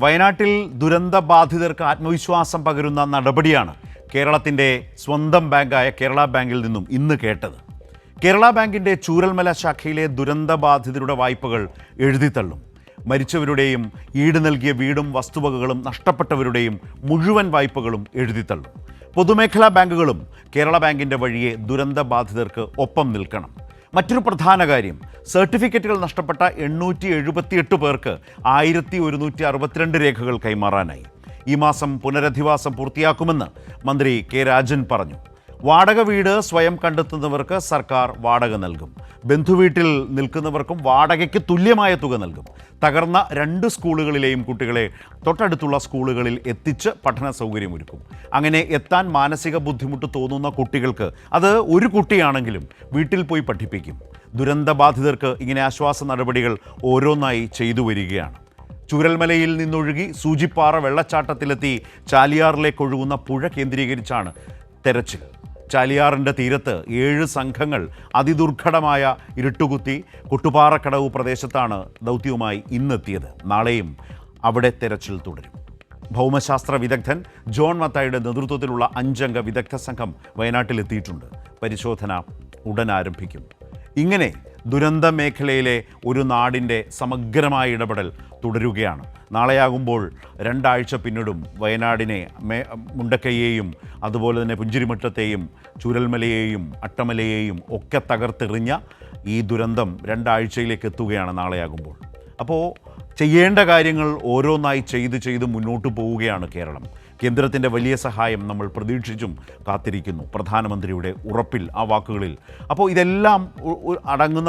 വയനാട്ടിൽ ദുരന്തബാധിതർക്ക് ആത്മവിശ്വാസം പകരുന്ന നടപടിയാണ് കേരളത്തിന്റെ സ്വന്തം ബാങ്കായ കേരള ബാങ്കിൽ നിന്നും ഇന്ന് കേട്ടത്. കേരള ബാങ്കിന്റെ ചൂരൽമല ശാഖയിലെ ദുരന്തബാധിതരുടെ വായ്പകൾ എഴുതിത്തള്ളും മരിച്ചവരുടെയും ഈട് നൽകിയ വീടും വസ്തുവകകളും നഷ്ടപ്പെട്ടവരുടെയും മുഴുവൻ വായ്പകളും എഴുതിത്തള്ളും പൊതുമേഖലാ ബാങ്കുകളും കേരള ബാങ്കിന്റെ വഴിയെ ദുരന്തബാധിതർക്ക് ഒപ്പം നിൽക്കണം. മറ്റൊരു പ്രധാന കാര്യം. സർട്ടിഫിക്കറ്റുകൾ നഷ്ടപ്പെട്ട എണ്ണൂറ്റി എഴുപത്തിയെട്ട് പേർക്ക് ആയിരത്തി ഒരുന്നൂറ്റി അറുപത്തിരണ്ട് രേഖകൾ കൈമാറാനായി. ഈ മാസം പുനരധിവാസം പൂർത്തിയാക്കുമെന്ന് മന്ത്രി കെ രാജൻ പറഞ്ഞു. വാടക വീട് സ്വയം കണ്ടെത്തുന്നവർക്ക് സർക്കാർ വാടക നൽകും. ബന്ധുവീട്ടിൽ നിൽക്കുന്നവർക്കും വാടകയ്ക്ക് തുല്യമായ തുക നൽകും. തകർന്ന രണ്ട് സ്കൂളുകളിലെയും കുട്ടികളെ തൊട്ടടുത്തുള്ള സ്കൂളുകളിൽ എത്തിച്ച് പഠന സൗകര്യമൊരുക്കും അങ്ങനെ എത്താൻ മാനസിക ബുദ്ധിമുട്ട് തോന്നുന്ന കുട്ടികൾക്ക് അത് ഒരു കുട്ടിയാണെങ്കിലും വീട്ടിൽ പോയി പഠിപ്പിക്കും. ദുരന്തബാധിതർക്ക് ഇങ്ങനെ ആശ്വാസ നടപടികൾ ഓരോന്നായി ചെയ്തു വരികയാണ്. ചുരൽമലയിൽ നിന്നൊഴുകി സൂചിപ്പാറ വെള്ളച്ചാട്ടത്തിലെത്തി ചാലിയാറിലേക്ക് ഒഴുകുന്ന പുഴ കേന്ദ്രീകരിച്ചാണ് തെരച്ചിൽ. ചാലിയാറിന്റെ തീരത്ത് ഏഴ് സംഘങ്ങൾ അതിദുർഘടമായ ഇരുട്ടുകുത്തി കുട്ടുപാറക്കടവ് പ്രദേശത്താണ് ദൗത്യവുമായി ഇന്നെത്തിയത്. നാളെയും അവിടെ തെരച്ചിൽ തുടരും. ഭൗമശാസ്ത്ര വിദഗ്ധൻ ജോൺ മത്തായുടെ നേതൃത്വത്തിലുള്ള അഞ്ചംഗ വിദഗ്ധ സംഘം വയനാട്ടിലെത്തിയിട്ടുണ്ട്. പരിശോധന ഉടൻ ആരംഭിക്കും. ഇങ്ങനെ ദുരന്ത മേഖലയിലെ ഒരു നാടിന്റെ സമഗ്രമായ ഇടപെടൽ തുടരുകയാണ്. നാളെയാകുമ്പോൾ രണ്ടാഴ്ച പിന്നിടും വയനാടിനെ മേ മുണ്ടക്കയെയും അതുപോലെ തന്നെ പുഞ്ചിരിമുറ്റത്തെയും ചുരൽമലയെയും അട്ടമലയെയും ഒക്കെ തകർത്തെറിഞ്ഞ ഈ ദുരന്തം രണ്ടാഴ്ചയിലേക്ക് എത്തുകയാണ് നാളെയാകുമ്പോൾ. അപ്പോൾ ചെയ്യേണ്ട കാര്യങ്ങൾ ഓരോന്നായി ചെയ്ത് ചെയ്ത് മുന്നോട്ട് പോവുകയാണ് കേരളം. കേന്ദ്രത്തിന്റെ വലിയ സഹായം നമ്മൾ പ്രതീക്ഷിച്ചും കാത്തിരിക്കുന്നു. പ്രധാനമന്ത്രിയുടെ ഉറപ്പിൽ ആ വാക്കുകളിൽ. അപ്പോൾ ഇതെല്ലാം അടങ്ങുന്ന